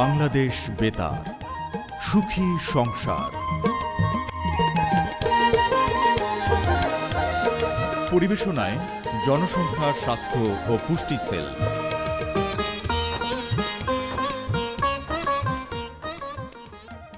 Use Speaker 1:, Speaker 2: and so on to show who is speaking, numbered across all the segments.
Speaker 1: বাংলাদেশ বেতার, সুখী সংসার। পরিবেশনায় জনসংখ্যা স্বাস্থ্য ও পুষ্টি সেল।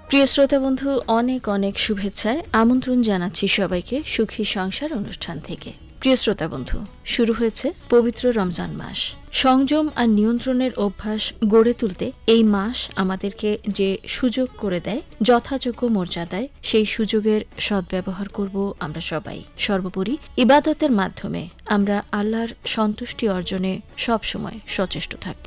Speaker 2: প্রিয় শ্রোতা বন্ধু, অনেক অনেক শুভেচ্ছায় আমন্ত্রণ জানাচ্ছি সবাইকে সুখী সংসার অনুষ্ঠান থেকে। প্রিয় শ্রোতা বন্ধু, শুরু হয়েছে পবিত্র রমজান মাস। সংযম আর নিয়ন্ত্রণের অভ্যাস গড়ে তুলতে এই মাস আমাদেরকে যে সুযোগ করে দেয়, যথাযোগ্য মর্যাদায় সেই সুযোগের সদ্ব্যবহার করব আমরা সবাই। সর্বোপরি ইবাদতের মাধ্যমে আমরা আল্লাহর সন্তুষ্টি অর্জনে সবসময় সচেষ্ট থাকব।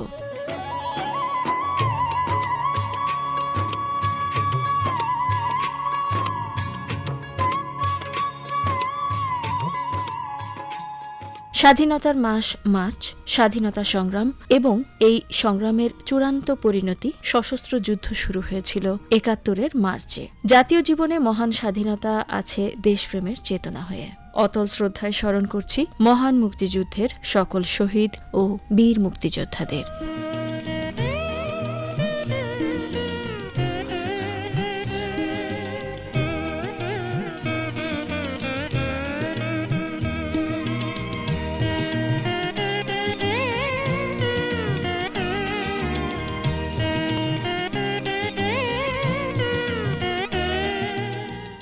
Speaker 2: স্বাধীনতার মাস মার্চ, স্বাধীনতা সংগ্রাম এবং এই সংগ্রামের চূড়ান্ত পরিণতি সশস্ত্র যুদ্ধ শুরু হয়েছিল একাত্তরের মার্চে। জাতীয় জীবনে মহান স্বাধীনতা আছে দেশপ্রেমের চেতনা হয়ে। অতল শ্রদ্ধায় স্মরণ করছি মহান মুক্তিযুদ্ধের সকল শহীদ ও বীর মুক্তিযোদ্ধাদের।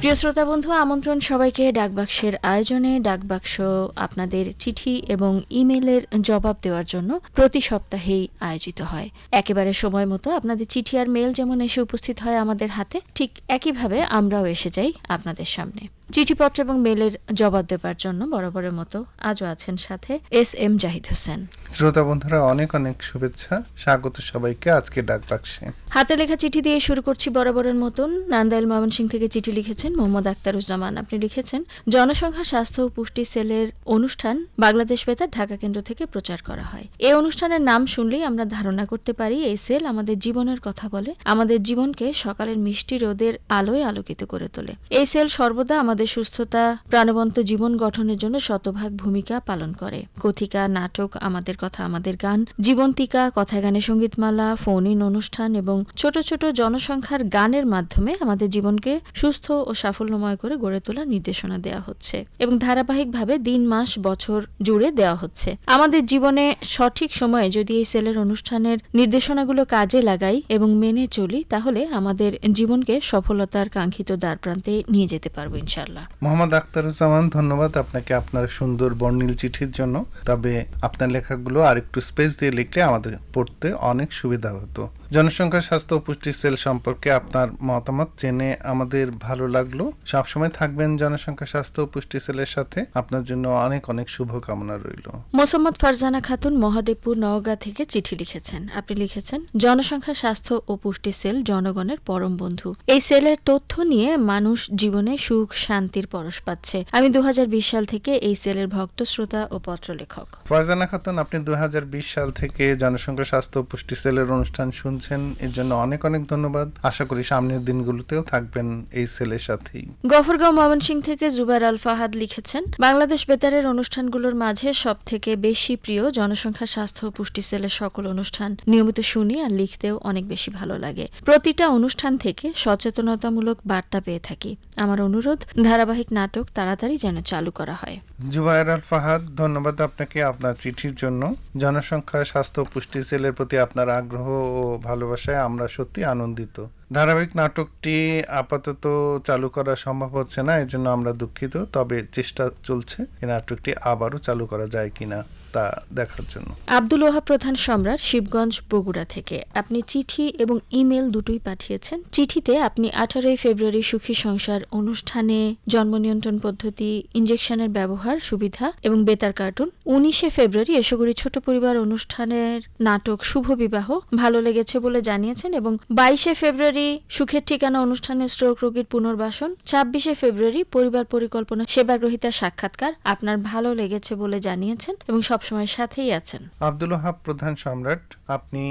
Speaker 2: প্রিয় শ্রোতা বন্ধু, আমন্ত্রণ সবাইকে ডাকবাক্সের আয়োজনে ডাকবাক্স আপনাদের চিঠি এবং ইমেলের জবাব দেওয়ার জন্য প্রতি সপ্তাহেই আয়োজিত হয়। একেবারে সময় মতো আপনাদের চিঠি আর মেল যেমন এসে উপস্থিত হয় আমাদের হাতে, ঠিক একইভাবে আমরাও এসে যাই আপনাদের সামনে। চিঠিপত্র এবং মেলের জবাব দেবার জন্য বরাবরের মতো আজও আছেন সাথে এস এম জাহিদ হোসেন।
Speaker 3: শ্রোতা বন্ধুরা অনেক অনেক শুভেচ্ছা। স্বাগত সবাইকে আজকে ডাক বাক্সে
Speaker 2: হাতে লেখা চিঠি দিয়ে শুরু করছি বরাবরের মতন। নান্দাইল ময়মনসিং থেকে চিঠি লিখেছেন মোহাম্মদ আক্তারুজ্জামান আপনি লিখেছেন জনসংখ্যা স্বাস্থ্য ও পুষ্টি সেলের অনুষ্ঠান বাংলাদেশ বেতার ঢাকা কেন্দ্র থেকে প্রচার করা হয়। এই অনুষ্ঠানের নাম শুনলেই আমরা ধারণা করতে পারি এই সেল আমাদের জীবনের কথা বলে আমাদের জীবনকে সকালের মিষ্টি রোদের আলোয় আলোকিত করে তোলে। এই সেল সর্বদা আমাদের সুস্থতা, প্রাণবন্ত জীবন গঠনের জন্য শতভাগ ভূমিকা পালন করে। কথিকা, নাটক, আমাদের কথা, আমাদের গান, জীবন্তিকা কথায় গানে সঙ্গীতমালা, ফোন ইন অনুষ্ঠান এবং ছোট ছোট জনসংখ্যার গানের মাধ্যমে আমাদের জীবনকে সুস্থ ও সাফল্যময় করে গড়ে তোলার নির্দেশনা দেওয়া হচ্ছে এবং ধারাবাহিকভাবে দিন, মাস, বছর জুড়ে দেওয়া হচ্ছে। আমাদের জীবনে সঠিক সময়ে যদি এই সেলের অনুষ্ঠানের নির্দেশনাগুলো কাজে লাগাই এবং মেনে চলি, তাহলে আমাদের জীবনকে সফলতার কাঙ্ক্ষিত দ্বারপ্রান্তে নিয়ে যেতে পারব ইনশাল্লাহ
Speaker 3: মোহাম্মদ আখতারুজ্জামান, ধন্যবাদ আপনাকে আপনার সুন্দর বর্ণিল চিঠির জন্য। তবে আপনার লেখাগুলো আর একটু স্পেস দিয়ে লিখলে আমাদের পড়তে অনেক সুবিধা হতো। জনসংখ্যা স্বাস্থ্য ও পুষ্টি সেল সম্পর্কে আপনার মতামত জেনে আমাদের ভালো লাগল। সবসময় থাকবেন জনসংখ্যা স্বাস্থ্য ও পুষ্টি সেলের সাথে। আপনার জন্য অনেক অনেক শুভকামনা রইল।
Speaker 2: মোসাম্মদ ফারজানা খাতুন মহাদেবপুর নওগাঁ থেকে চিঠি লিখেছেন। আপনি লিখেছেন জনসংখ্যা স্বাস্থ্য ও পুষ্টি সেল জনগণের পরম বন্ধু। এই সেলের তথ্য নিয়ে মানুষ জীবনে সুখ শান্তির পরশ পাচ্ছে। আমি দু হাজার বিশ সাল থেকে এই সেলের ভক্ত শ্রোতা ও পত্রলেখক।
Speaker 3: ফারজানা খাতুন আপনি দু হাজার বিশ সাল থেকে জনসংখ্যা স্বাস্থ্য ও পুষ্টি সেলের অনুষ্ঠান শুনছেন এর জন্য অনেক অনেক ধন্যবাদ। আশা করি সামনের দিনগুলোতেও থাকবেন এই সেলের সাথেই।
Speaker 2: গফরগাঁও ময়মনসিং থেকে জুবাইর আল ফাহাদ লিখেছেন বাংলাদেশ বেতারের অনুষ্ঠানগুলোর মাঝে সব থেকে বেশি প্রিয় জনসংখ্যা স্বাস্থ্য ও পুষ্টি সেলের সকল অনুষ্ঠান। নিয়মিত শুনি আর লিখতেও অনেক বেশি ভালো লাগে। প্রতিটা অনুষ্ঠান থেকে সচেতনতামূলক বার্তা পেয়ে থাকি। আমার অনুরোধ ধারাবাহিক নাটক তাড়াতাড়ি যেন চালু করা হয়।
Speaker 3: জুবায়ের আল ফাহাদ ধন্যবাদ আপনাকে আপনার চিঠির জন্য। জনসংখ্যা স্বাস্থ্য পুষ্টি সেলের প্রতি আপনার আগ্রহ ও ভালোবাসায় আমরা সত্যি আনন্দিত। ধারাবাহিক নাটকটি আপাতত চালু করা সম্ভব হচ্ছে না এর জন্য আমরা দুঃখিত, তবে চেষ্টা চলছে এই নাটকটি আবারও চালু করা যায় কিনা তা দেখার জন্য।
Speaker 2: আব্দুল ওহাব প্রধান সম্রাট শিবগঞ্জ, বগুড়া থেকে। আপনি চিঠি এবং ইমেল দুটোই পাঠিয়েছেন। চিঠিতে আপনি আঠারোই ফেব্রুয়ারি সুখী সংসার অনুষ্ঠানে জন্ম নিয়ন্ত্রণ পদ্ধতি, ইনজেকশনের ব্যবহার, সুবিধা এবং বেতার কার্টুন, উনিশে ফেব্রুয়ারি এসগুড়ি ছোট পরিবার অনুষ্ঠানের নাটক শুভ বিবাহ ভালো লেগেছে বলে জানিয়েছেন এবং বাইশে ফেব্রুয়ারি ফেব্রুয়ারি সুখের ঠিকানা অনুষ্ঠানে স্ট্রোক রোগীর পুনর্বাসন, ছাব্বিশে ফেব্রুয়ারি পরিবার পরিকল্পনা সেবা গ্রহীতার সাক্ষাৎকার আপনার ভালো লেগেছে বলে জানিয়েছেন এবং সবসময় সাথেই আছেন।
Speaker 3: আব্দুল ওহাব প্রধান সম্রাট, আপনি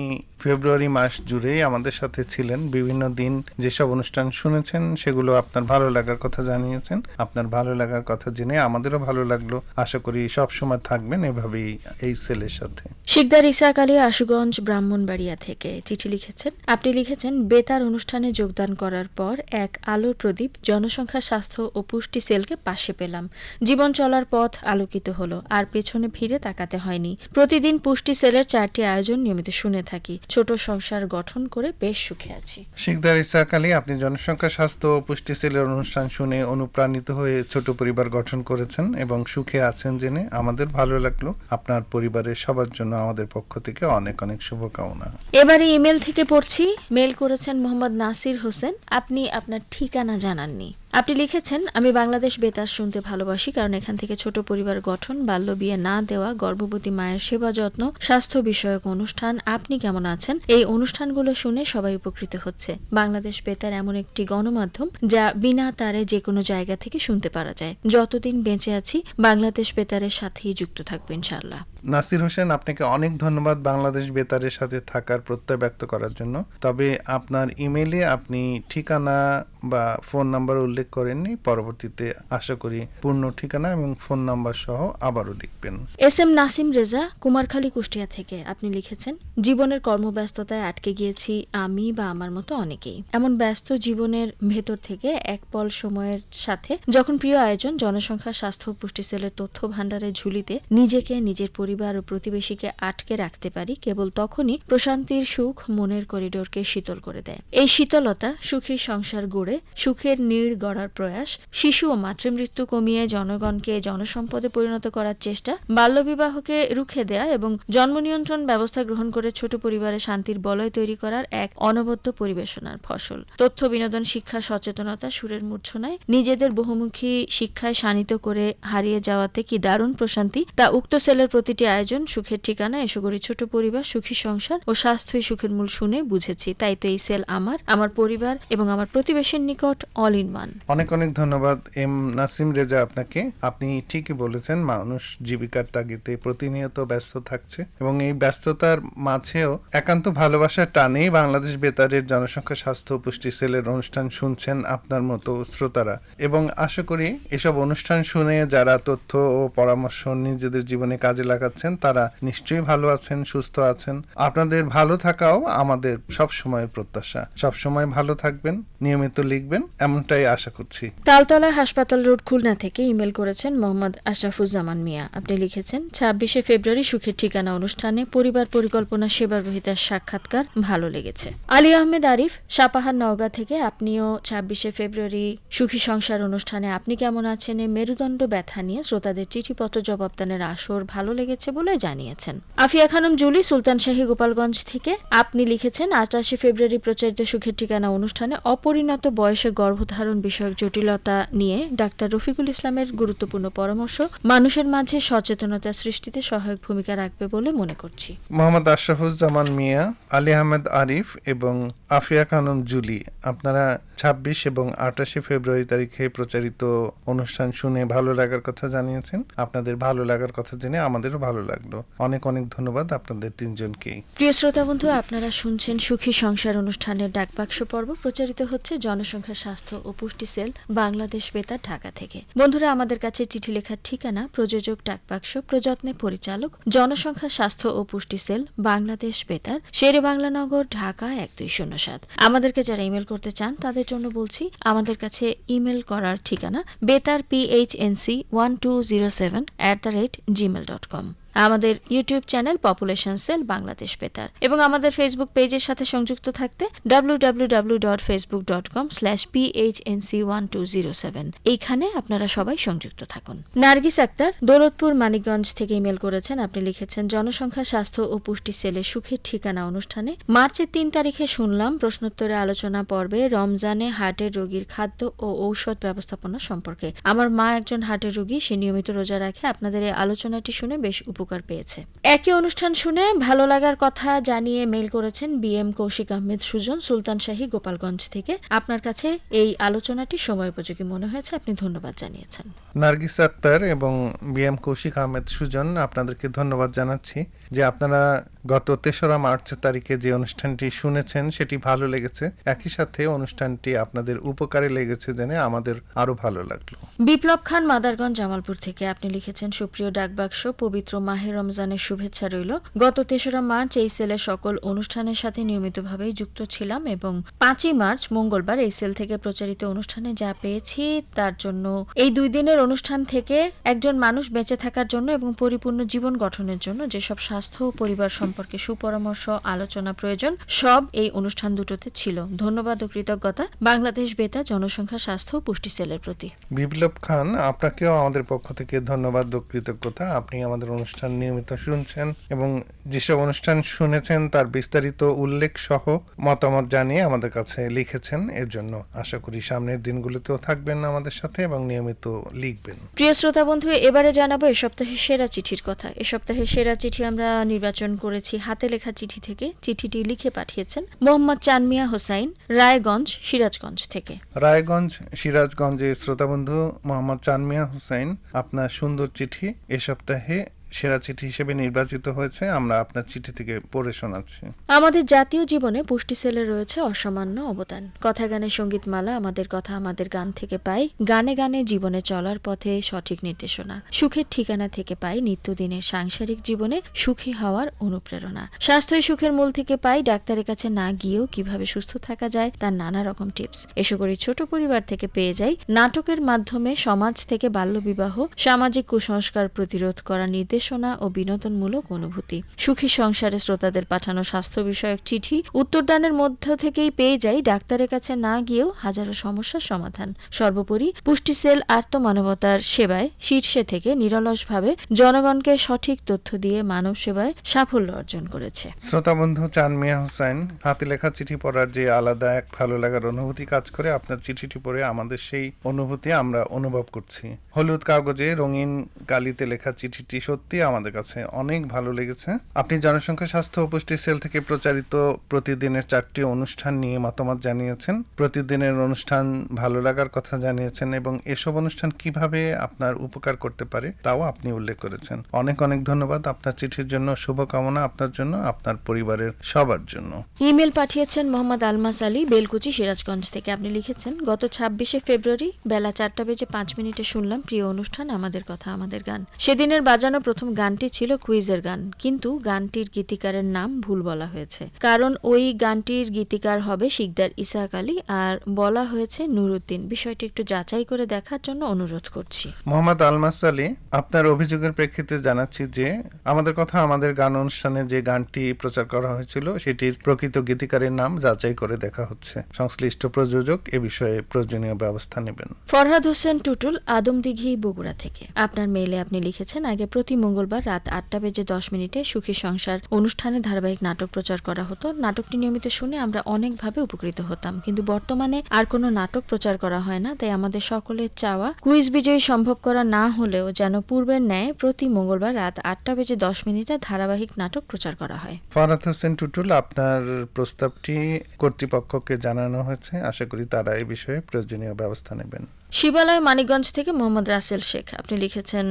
Speaker 3: ফেব্রুয়ারি মাস জুড়েই আমাদের সাথে ছিলেন, বিভিন্ন দিন যেসব অনুষ্ঠান শুনেছেন সেগুলো আপনার ভালো লাগার কথা জানিয়েছেন। আপনার ভালো লাগার কথা জেনে আমাদেরও ভালো লাগল। আশা করি সব সময় থাকবেন এভাবেই এই সেলের সাথে।
Speaker 2: শিকদার ইসাক আলী আশুগঞ্জ ব্রাহ্মণবাড়িয়া থেকে চিঠি লিখেছেন। আপনি লিখেছেন, বেতার অনুষ্ঠানে যোগদান করার পর এক আলোর প্রদীপ জনসংখ্যা, স্বাস্থ্য ও পুষ্টি সেলকে পাশে পেলাম। জীবন চলার পথ আলোকিত হলো, আর পেছনে ফিরে তাকাতে হয়নি। প্রতিদিন পুষ্টি সেলের চারটি আয়োজন নিয়মিত শুনে থাকি। ছোট সংসার গঠন করে বেশ সুখে আছি।
Speaker 3: শিকদার ইসাক আলী, আপনি জনসংখ্যা, স্বাস্থ্য ও পুষ্টি সেলের অনুষ্ঠান শুনে অনুপ্রাণিত হয়ে ছোট পরিবার গঠন করেছেন এবং সুখে আছেন জেনে আমাদের ভালো লাগল। আপনার পরিবারের সবার জন্য আমাদের পক্ষ থেকে অনেক অনেক শুভকামনা।
Speaker 2: এবারে ইমেল থেকে পড়ছি, মেল করেছেন মোহাম্মদ নাসির হোসেন। আপনি আপনার ঠিকানা জানাননি। আপনি লিখেছেন, আমি বাংলাদেশ বেতার শুনতে ভালোবাসি, কারণ এখান থেকে ছোট পরিবার গঠন, বাল্য বিয়ে না দেওয়া, গর্ভবতী মায়ের সেবা যত্ন, স্বাস্থ্য বিষয়ক অনুষ্ঠান, আপনি কেমন আছেন? এই অনুষ্ঠানগুলো শুনে সবাই উপকৃত হচ্ছে। বাংলাদেশ বেতার এমন একটি গণমাধ্যম যা বিনা তারে যে কোনো জায়গা থেকে শুনতে পারা যায়। যতদিন বেঁচে আছি, বাংলাদেশ বেতারের সাথেই যুক্ত থাকব ইনশাআল্লাহ।
Speaker 3: নাসির হোসেন, আপনাকে অনেক ধন্যবাদ বাংলাদেশ বেতারের সাথে থাকার প্রত্যয় ব্যক্ত করার জন্য। তবে আপনার ইমেইলে আপনি ঠিকানা বা ফোন নাম্বার উল্লেখ করেননি, পরবর্তীতে আশা করি পূর্ণ ঠিকানা এবং ফোন নাম্বার সহ আবারও লিখবেন
Speaker 2: এস এম নাসিম রেজা, কুমারখালী, কুষ্টিয়া থেকে আপনি লিখেছেন, জীবনের কর্মব্যস্ততায় আটকে গিয়েছি আমি বা আমার মতো অনেকেই। এমন ব্যস্ত জীবনের ভেতর থেকে এক পল সময়ের সাথে যখন প্রিয় আয়োজন, জনসংখ্যা, স্বাস্থ্য, পুষ্টি সেলের তথ্য ভাণ্ডারের ঝুলিতে নিজেকে নিজের পরিবার ও প্রতিবেশীকে আটকে রাখতে পারি, কেবল তখনই প্রশান্তির সুখ মনের করিডোরকে শীতল করে দেয়। এই শীতলতা সুখী সংসার গড়ে, সুখের নীড় গড়ার প্রয়াস, শিশু ও মাতৃমৃত্যু কমিয়ে জনগণকে জনসম্পদে পরিণত করার চেষ্টা, বাল্যবিবাহকে রুখে দেয়া এবং জন্ম নিয়ন্ত্রণ ব্যবস্থা গ্রহণ করে ছোট পরিবারে শান্তির বলয় তৈরি করার এক অনবদ্য পরিবেশনার ফসল। তথ্য বিনোদন, শিক্ষা, সচেতনতা, সুরের মূর্ছনায় নিজেদের বহুমুখী শিক্ষায় শানিত করে হারিয়ে যাওয়াতে কি দারুণ প্রশান্তি, তা উক্ত সেলের প্রতিটি আয়োজন, সুখের ঠিকানা এসো করি ছোট পরিবার, সুখী সংসার ও স্বাস্থ্যই সুখের মূল শুনে বুঝেছি। তাই তো এই সেল আমার আমার পরিবার এবং আমার প্রতিবেশীর নিকট অল ইন ওয়ান
Speaker 3: অনেক অনেক ধন্যবাদ এম নাসিম রেজা আপনাকে। আপনি ঠিকই বলেছেন, মানুষ জীবিকার তাগিদে প্রতিনিয়ত ব্যস্ত থাকছে এবং এই ব্যস্ততার মাঝেও একান্ত ভালোবাসার টানেই বাংলাদেশ বেতারের জনসংখ্যা, স্বাস্থ্য পুষ্টি সেলের অনুষ্ঠান শুনছেন আপনার মতো শ্রোতারা। এবং আশা করি এসব অনুষ্ঠান শুনে যারা তথ্য ও পরামর্শ নিজেদের জীবনে কাজে লাগাচ্ছেন, তারা নিশ্চয়ই ভালো আছেন, সুস্থ আছেন। আপনাদের ভালো থাকাও আমাদের সব সময়ের প্রত্যাশা। সব সময় ভালো থাকবেন, নিয়মিত লিখবেন, এমনটাই আশা করছি।
Speaker 2: তালতলা হাসপাতাল রোড, খুলনা থেকে ইমেল করেছেন মোহাম্মদ আশরাফুজ্জামান মিয়া। আপনি লিখেছেন, ছাব্বিশে ফেব্রুয়ারি সুখের ঠিকানা অনুষ্ঠানে পরিবার পরিকল্পনা সেবা গ্রহীতার সাক্ষাৎকার ভালো লেগেছে। আলী আহমেদ আরিফ, সাপাহার নওগাঁ থেকে আপনিও ছাব্বিশে ফেব্রুয়ারি সুখী সংসার অনুষ্ঠানে আপনি কেমন আছেন মেরুদণ্ড ব্যথা নিয়ে শ্রোতাদের চিঠিপত্র জবাবদানের আসর ভালো লেগেছে। বলে জানিয়েছেন। আফিয়া খানম জুলি সুলতান শাহী গোপালগঞ্জ থেকে আপনি লিখেছেন, আটাশে ফেব্রুয়ারি প্রচারিত সুখের ঠিকানা অনুষ্ঠানে অপরিণত বয়সে গর্ভধারণ বিষয়ক জটিলতা নিয়ে ডাক্তার রফিকুল ইসলামের গুরুত্বপূর্ণ পরামর্শ মানুষের মাঝে সচেতনতা সৃষ্টিতে সহায়ক ভূমিকা রাখবে বলে মনে করছি।
Speaker 3: মোহাম্মদ আশরাফুজ্জামান মিয়া, আলী আহমেদ আরিফ এবং আফিয়া খানম জুলি, আপনারা ছাব্বিশ এবং আটাশে ফেব্রুয়ারি তারিখে প্রচারিত অনুষ্ঠান শুনে ভালো লাগার কথা জানিয়েছেন। আপনাদের ভালো লাগার কথা জেনে আমাদেরও ভালো লাগল। অনেক অনেক ধন্যবাদ আপনাদের তিনজনকেই।
Speaker 2: প্রিয় শ্রোতা বন্ধু, আপনারা শুনছেন সুখী সংসার অনুষ্ঠানের ডাকবাক্স পর্ব। প্রচারিত হচ্ছে জনসংখ্যা, স্বাস্থ্য ও পুষ্টি সেল, বাংলাদেশ বেতার, ঢাকা থেকে। বন্ধুরা, আমাদের কাছে চিঠি লেখার ঠিকানা, প্রযোজক ডাকবাক্স, প্রযত্নে পরিচালক, জনসংখ্যা, স্বাস্থ্য ও পুষ্টি সেল, বাংলাদেশ বেতার, শেরে বাংলানগর ঢাকা এক দুই শূন্য সাত। আমাদেরকে যারা ইমেল করতে চান, তাদের জন্য বলছি, আমাদের কাছে ইমেল করার ঠিকানা, Betar PHNC one two zero seven at the rate Gmail dot com. আমাদের YouTube channel population cell Bangladesh Betar এবং আমাদের ফেসবুক পেজের সাথে সংযুক্ত থাকতে W W W dot Facebook dot com slash PHNC one two zero seven এইখানে আপনারা সবাই সংযুক্ত থাকুন। নার্গিস আক্তার, দৌলতপুর, মানিকগঞ্জ থেকে ইমেল করেছেন। আপনি লিখেছেন, জনসংখ্যা, স্বাস্থ্য ও পুষ্টি সেলে সুখের ঠিকানা অনুষ্ঠানে। মার্চের তিন তারিখে শুনলাম, প্রশ্নোত্তরে আলোচনা পর্বে রমজানে হার্টের রোগীর খাদ্য ও ঔষধ ব্যবস্থাপনা সম্পর্কে। আমার মা একজন হার্টের রোগী, সে নিয়মিত রোজা রাখে। আপনাদের এই আলোচনাটি শুনে বেশ উপকৃত উপকার পেয়েছে। একই অনুষ্ঠান শুনে ভালো লাগার কথা জানিয়ে মেল করেছেন বি এম কৌশিক আহমেদ সুজন, সুলতান শাহী গোপালগঞ্জ থেকে। আপনার কাছে এই আলোচনাটি সময় উপযোগী মনে হয়েছে, আপনি ধন্যবাদ জানিয়েছেন।
Speaker 3: নার্গিস আক্তার এবং বি এম কৌশিক আহমেদ সুজন, আপনাদেরকে ধন্যবাদ জানাচ্ছি যে আপনারা গত তেসরা মার্চ তারিখে যে অনুষ্ঠানটি শুনেছেন, সেটি ভালো লেগেছে। একই সাথে অনুষ্ঠানটি আপনাদের উপকারে লেগেছে জেনে আমাদের আরও ভালো লাগল।
Speaker 2: বিপ্লব খান, মাদারগঞ্জ, জামালপুর থেকে আপনি লিখেছেন, সুপ্রিয় ডাকবাক্স, পবিত্র মাহে রমজানের শুভেচ্ছা রইল। গত তেসরা মার্চ এই সেলের সকল অনুষ্ঠানের সাথে নিয়মিতভাবেই যুক্ত ছিলাম এবং পাঁচই মার্চ, মঙ্গলবার, এই সেল থেকে প্রচারিত অনুষ্ঠানে যা পেয়েছি, তার জন্য এই দুই দিনের অনুষ্ঠান থেকে একজন মানুষ বেঁচে থাকার জন্য এবং পরিপূর্ণ জীবন গঠনের জন্য যেসব স্বাস্থ্য ও পরিবার সম্পর্কে সুপরামর্শ আলোচনা প্রয়োজন সব এই অনুষ্ঠান দুটোতে ছিল। ধন্যবাদ ও কৃতজ্ঞতা। বাংলাদেশ বেতা জনসংখ্যা স্বাস্থ্য ও পুষ্টি সেলের প্রতি।
Speaker 3: বিপ্লব খান আপনাকেও আমাদের পক্ষ থেকে ধন্যবাদ ও কৃতজ্ঞতা। আপনি আমাদের অনুষ্ঠান নিয়মিত শুনছেন এবং যেসব অনুষ্ঠান শুনেছেন তার বিস্তারিত উল্লেখ সহ মতামত জানিয়ে আমাদের কাছে লিখেছেন। এর জন্য আশা করি সামনের দিনগুলোতেও থাকবেন আমাদের সাথে এবং নিয়মিত লিখবেন।
Speaker 2: প্রিয় শ্রোতা বন্ধু এবারে জানাব এ সপ্তাহের সেরা চিঠির কথা। এ সপ্তাহের সেরা চিঠি আমরা নির্বাচন করেছি। হাতে লেখা চিঠি থেকে চিঠিটি লিখে পাঠিয়েছেন মোহাম্মদ চানমিয়া হোসাইন, রায়গঞ্জ, সিরাজগঞ্জ থেকে।
Speaker 3: রায়গঞ্জ, সিরাজগঞ্জের শ্রোতাবন্ধু মোহাম্মদ চানমিয়া হোসাইন আপনার সুন্দর চিঠি এ সপ্তাহে সেরা চিঠি হিসেবে নির্বাচিত হয়েছে। আমরা আপনার চিঠি থেকে পড়ে শোনাচ্ছি।
Speaker 2: আমাদের জাতীয় জীবনে পুষ্টি সেলে রয়েছে অসামান্য অবদান। কথা গানে সঙ্গীতমালা আমাদের কথা আমাদের গান থেকে পাই। গানে গানে জীবনে চলার পথে সঠিক নির্দেশনা, সুখের ঠিকানা থেকে পাই নিত্যদিনের সাংসারিক জীবনে সুখী হওয়ার অনুপ্রেরণা। স্বাস্থ্যই সুখের মূল থেকে পাই, ডাক্তারের কাছে না গিয়েও কীভাবে সুস্থ থাকা যায় তার নানা রকম টিপস। এসো করি ছোট পরিবার থেকে পেয়ে যাই। নাটকের মাধ্যমে সমাজ থেকে বাল্যবিবাহ, সামাজিক কুসংস্কার প্রতিরোধ করা নির্দেশনা ও বিনোদনমূলক অনুভূতি। সুখী সংসারে শ্রোতাদের পাঠানো স্বাস্থ্য বিষয়ক চিঠি উত্তরদানের মধ্য থেকেই পেয়ে যাই ডাক্তারের কাছে না গিয়েও হাজারো সমস্যার সমাধান। সর্বোপরি পুষ্টি সেল আত্মমানবতার সেবায় শীর্ষে থেকে নিরলসভাবে জনগণকে সঠিক তথ্য দিয়ে মানব সেবায় সাফল্য অর্জন করেছে।
Speaker 3: শ্রোতাবন্ধু চানমিয়া হোসেন, হাতে লেখা চিঠি পড়ার যে আলাদা এক ভালো লাগার অনুভূতি কাজ করে, আপনার চিঠিটি পড়ে আমাদের সেই অনুভূতি আমরা অনুভব করছি। হলুদ কাগজে রঙিন কালিতে লেখা চিঠিটি সত্যি আমাদের কাছে অনেক ভালো লেগেছে। আপনি জনসংখ্যা, স্বাস্থ্য ও পুষ্টি সেল থেকে প্রচারিত প্রতিদিনের চারটি অনুষ্ঠান নিয়ে মতামত জানিয়েছেন। প্রতিদিনের অনুষ্ঠান ভালো লাগার কথা জানিয়েছেন এবং এসব অনুষ্ঠান কীভাবে আপনার উপকার করতে পারে তাও আপনি উল্লেখ করেছেন। অনেক অনেক ধন্যবাদ আপনার চিঠির জন্য, শুভকামনা আপনার জন্য, আপনার পরিবারের সবার জন্য।
Speaker 2: ইমেল পাঠিয়েছেন মোহাম্মদ আলমাস আলী, বেলকুচি সিরাজগঞ্জ থেকে আপনি লিখেছেন, গত ছাব্বিশে ফেব্রুয়ারি বেলা চারটা বেজে পাঁচ মিনিটে শুনলাম প্রিয় অনুষ্ঠান, আমাদের কথা, আমাদের গান। সেদিনের বাজানো প্রথম গানটি ছিল কুইজের গান কিন্তু গানটির গীতিকারের নাম ভুল বলা হয়েছে। কারণ ওই গানটির গীতিকার হবে শিকদার ইসাক আলী আর বলা হয়েছে নুরুদ্দিন। বিষয়টি একটু যাচাই করে দেখার জন্য অনুরোধ করছি।
Speaker 3: মোহাম্মদ আলমাস আলী আপনার অভিযোগের প্রেক্ষিতে জানাচ্ছি যে আমাদের কথা আমাদের গান অনুষ্ঠানে যে গানটি প্রচার করা হয়েছিল সেটির প্রকৃত গীতিকারের নাম যাচাই করে দেখা হচ্ছে। সংশ্লিষ্ট প্রযোজক এ বিষয়ে প্রয়োজনীয় ব্যবস্থা নেবেন।
Speaker 2: ফরহাদ হোসেন টুটুল আদমদিঘি বগুড়া থেকে। আপনার মেইলে আপনি লিখেছেন আগে প্রতি মঙ্গলবার রাত আটটা বেজে দশ মিনিটে সুখী সংসার অনুষ্ঠানে ধারাবাহিক নাটক প্রচার করা হতো। নাটকটি নিয়মিত শুনে আমরা অনেকভাবে উপকৃত হতাম। কিন্তু বর্তমানে আর কোনো নাটক প্রচার করা হয় না, তাই আমাদের সকলের চাওয়া কুইজ বিজয়ী সম্ভব করা না হলেও যেন পূর্বের ন্যায় প্রতি মঙ্গলবার রাত আটটা বেজে দশ মিনিটে ধারাবাহিক নাটক প্রচার করা হয়।
Speaker 3: ফরহাদ হোসেন টুটুল, আপনার প্রস্তাবটি কর্তৃপক্ষকে জানানো হয়েছে। আশা করি তারা এই বিষয়ে প্রয়োজনীয় ব্যবস্থা নেবেন।
Speaker 2: শিবালয়, মানিকগঞ্জ থেকে মোহাম্মদ রাসেল শেখ। আপনি লিখেছেন,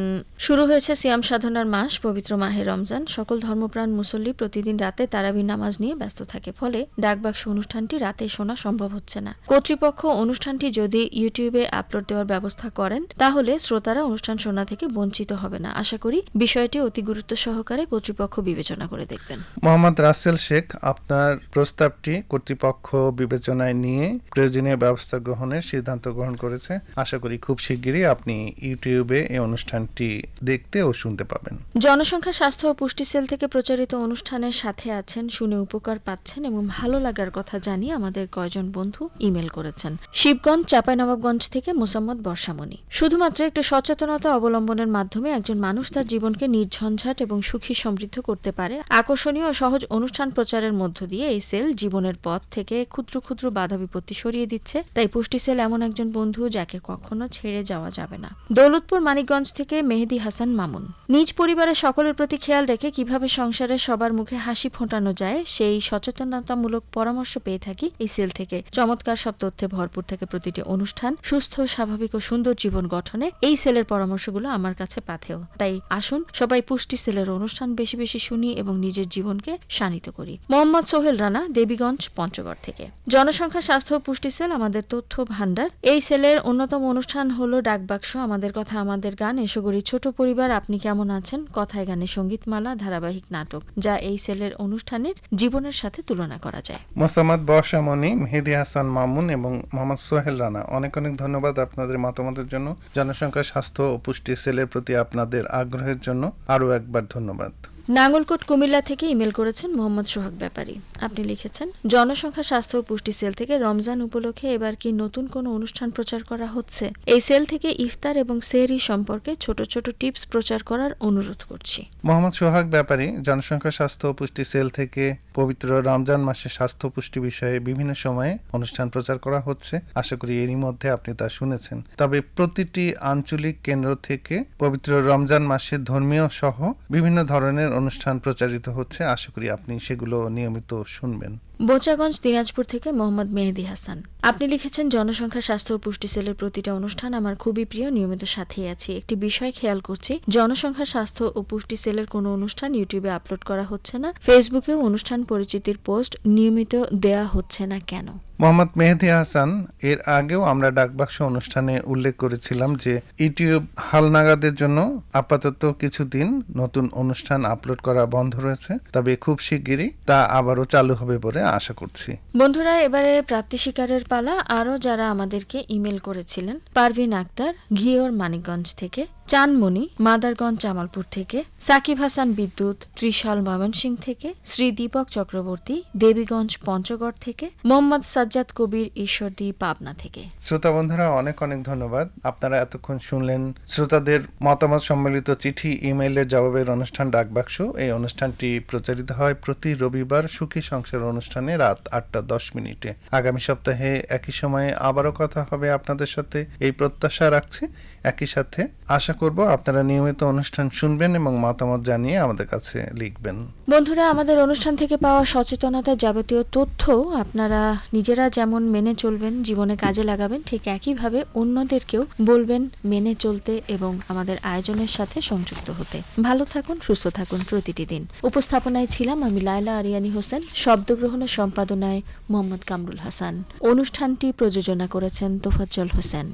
Speaker 2: শুরু হয়েছে সিয়াম সাধনার মাস, পবিত্র মাহে রমজান। সকল ধর্মপ্রাণ মুসল্লি প্রতিদিন রাতে তারাবি নামাজ নিয়ে ব্যস্ত থাকে। ফলে ডাকবাক্স অনুষ্ঠানটি রাতে শোনা সম্ভব হচ্ছে না। কর্তৃপক্ষ অনুষ্ঠানটি যদি ইউটিউবে আপলোড দেওয়ার ব্যবস্থা করেন, তাহলে শ্রোতারা অনুষ্ঠান শোনা থেকে বঞ্চিত হবে না। আশা করি বিষয়টি অতি গুরুত্ব সহকারে কর্তৃপক্ষ বিবেচনা করে দেখবেন।
Speaker 3: মোহাম্মদ রাসেল শেখ, আপনার প্রস্তাবটি কর্তৃপক্ষ বিবেচনায় নিয়ে প্রয়োজনীয় ব্যবস্থা গ্রহণের সিদ্ধান্ত গ্রহণ করেছে। আশা করি খুব শিগগিরই আপনি ইউটিউবে এই অনুষ্ঠানটি দেখতে ও শুনতে পাবেন।
Speaker 2: জনসংখ্যা, স্বাস্থ্য ও পুষ্টি সেল থেকে প্রচারিত অনুষ্ঠানের সাথে আছেন, শুনে উপকার পাচ্ছেন এবং ভালো লাগার কথা জানিয়ে আমাদের কয়জন বন্ধু ইমেল করেছেন। শিবগঞ্জ, চাঁপাইনবাবগঞ্জ থেকে মোসাম্মদ বর্ষামণি। শুধুমাত্র একটু সচেতনতা অবলম্বনের মাধ্যমে একজন মানুষ তার জীবনকে নির্ঝঞ্ঝাট এবং সুখী সমৃদ্ধ করতে পারে, আকর্ষণীয় ও সহজ অনুষ্ঠান প্রচারের মধ্য দিয়ে এই সেল জীবনের পথ থেকে ক্ষুদ্র ক্ষুদ্র বাধা বিপত্তি সরিয়ে দিচ্ছে। তাই পুষ্টি সেল এমন একজন বন্ধু যাকে আপনাকে কখনো ছেড়ে যাওয়া যাবে না। দৌলতপুর, মানিকগঞ্জ থেকে মেহেদি হাসান মামুন। নিজ পরিবারের সকলের প্রতি খেয়াল রেখে কীভাবে সংসারে সবার মুখে হাসি ফোটানো যায়, সেই সচেতনতামূলক পরামর্শ পেয়ে থাকি এই সেল থেকে। চমৎকার সব তথ্যে ভরপুর থাকে প্রতিটি অনুষ্ঠান। সুস্থ, স্বাভাবিক ও সুন্দর জীবন গঠনে এই সেলের পরামর্শগুলো আমার কাছে পাথেও তাই আসুন, সবাই পুষ্টি সেলের অনুষ্ঠান বেশি বেশি শুনি এবং নিজের জীবনকে শানিত করি। মোহাম্মদ সোহেল রানা, দেবীগঞ্জ, পঞ্চগড় থেকে। জনসংখ্যা, স্বাস্থ্য পুষ্টি সেল, আমাদের তথ্য ভান্ডার এই সেলের অন্যতম অনুষ্ঠান হলো ডাকবাক্স আমাদের কথা, আমাদের গান এসগরি ছোট পরিবার, আপনি কেমন আছেন? কথায় গানে সঙ্গীতমালা, ধারাবাহিক নাটক, যা এই সেলের অনুষ্ঠানের জীবনের সাথে তুলনা করা যায়।
Speaker 3: মোসাম্মদ বর্ষামণি মেহেদি হাসান মামুন এবং মোহাম্মদ সোহেল রানা। অনেক অনেক ধন্যবাদ আপনাদের মতামতের জন্য। জনসংখ্যা, স্বাস্থ্য ও পুষ্টি সেলের প্রতি আপনাদের আগ্রহের জন্য আরও একবার ধন্যবাদ।
Speaker 2: নাঙ্গলকোট, কুমিল্লা থেকে ইমেল করেছেন মোহাম্মদ সোহাগ ব্যাপারী। আপনি লিখেছেন, জনসংখ্যা, স্বাস্থ্য ও পুষ্টি সেল থেকে রমজান উপলক্ষে এবার কি নতুন কোনো অনুষ্ঠান প্রচার করা হচ্ছে? এই সেল থেকে ইফতার এবং সেহরি সম্পর্কে ছোট ছোট টিপস প্রচার করার অনুরোধ করছি।
Speaker 3: মোহাম্মদ সোহাগ ব্যাপারী, জনসংখ্যা, স্বাস্থ্য ও পুষ্টি সেল থেকে পবিত্র রমজান মাসে স্বাস্থ্য পুষ্টি বিষয়ে বিভিন্ন সময়ে অনুষ্ঠান প্রচার করা হচ্ছে। আশা করি এরই মধ্যে আপনি তা শুনেছেন। তবে প্রতিটি আঞ্চলিক কেন্দ্র থেকে পবিত্র রমজান মাসে ধর্মীয় সহ বিভিন্ন ধরনের অনুষ্ঠান প্রচারিত হচ্ছে। আশা করি আপনি সেগুলো নিয়মিত শুনবেন।
Speaker 2: বোচাগঞ্জ, দিনাজপুর থেকে মোহাম্মদ মেহেদি হাসান। আপনি লিখেছেন, জনসংখ্যা, স্বাস্থ্য ও পুষ্টি সেলের প্রতিটা অনুষ্ঠান আমার খুবই প্রিয়, নিয়মিত সাথেই আছি। একটি বিষয় খেয়াল করছি, জনসংখ্যা, স্বাস্থ্য ও পুষ্টি সেলের কোনো অনুষ্ঠান ইউটিউবে আপলোড করা হচ্ছে না, ফেসবুকেও অনুষ্ঠান পরিচিতির পোস্ট নিয়মিত দেয়া হচ্ছে না কেন?
Speaker 3: মোহাম্মদ মেহেদি হাসান, এর আগেও আমরা ডাকবাক্স অনুষ্ঠানে উল্লেখ করেছিলাম যে, ইউটিউব হালনাগাদের জন্য আপাতত কিছুদিন নতুন অনুষ্ঠান আপলোড করা বন্ধ রয়েছে, তবে খুব শিগগিরই তা আবারও চালু হবে বলে আশা করছি।
Speaker 2: বন্ধুরা এবারে প্রাপ্তি শিকারের পালা। আরও যারা আমাদেরকে ইমেল করেছিলেন পারভিন আক্তার ঘিওর মানিকগঞ্জ থেকে চানমণি মাদারগঞ্জ জামালপুর থেকে সাকিব হাসান বিদ্যুৎ ত্রিশাল ময়মনসিং থেকে শ্রী দীপক চক্রবর্তী দেবীগঞ্জ পঞ্চগড় থেকে মোহাম্মদ সাজ্জাদ কবির ঈশ্বরদী পাবনা থেকে।
Speaker 3: শ্রোতা বন্ধুরা অনেক অনেক ধন্যবাদ। আপনারা এতক্ষণ শুনলেন শ্রোতাদের মতামত সম্মিলিত চিঠি ইমেইলের জবাবের অনুষ্ঠান ডাকবাক্স। এই অনুষ্ঠানটি প্রচারিত হয় প্রতি রবিবার সুখী সংসার অনুষ্ঠানে। রাত আটটা দশ মিনিটে। আগামী সপ্তাহে একই সময়ে আবারও কথা হবে আপনাদের সাথে। এই প্রত্যাশা রাখছি। একই সাথে আশা করব আপনারা নিয়মিত অনুষ্ঠান শুনবেন এবং মতামত জানিয়ে আমাদের কাছে লিখবেন।
Speaker 2: বন্ধুরা, আমাদের অনুষ্ঠান থেকে পাওয়া সচেতনতার যাবতীয় তথ্য আপনারা নিজেরা যেমন মেনে চলবেন, জীবনে কাজে লাগাবেন, ঠিক একইভাবে অন্যদেরকেও বলবেন মেনে চলতে এবং আমাদের আয়োজনের সাথে সংযুক্ত হতে। ভালো থাকুন, সুস্থ থাকুন প্রতিটি দিন। উপস্থাপনায় ছিলাম আমি লায়লা আরিয়ানি হোসেন। শব্দগ্রহণের সম্পাদনায় মোহাম্মদ কামরুল হাসান। অনুষ্ঠানটি প্রযোজনা করেছেন তোফাজ্জল হোসেন।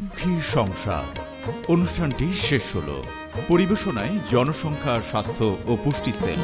Speaker 1: সংসার? অনুষ্ঠানটি শেষ হলো। পরিবেশনায় জনসংখ্যা স্বাস্থ্য ও পুষ্টি সেল।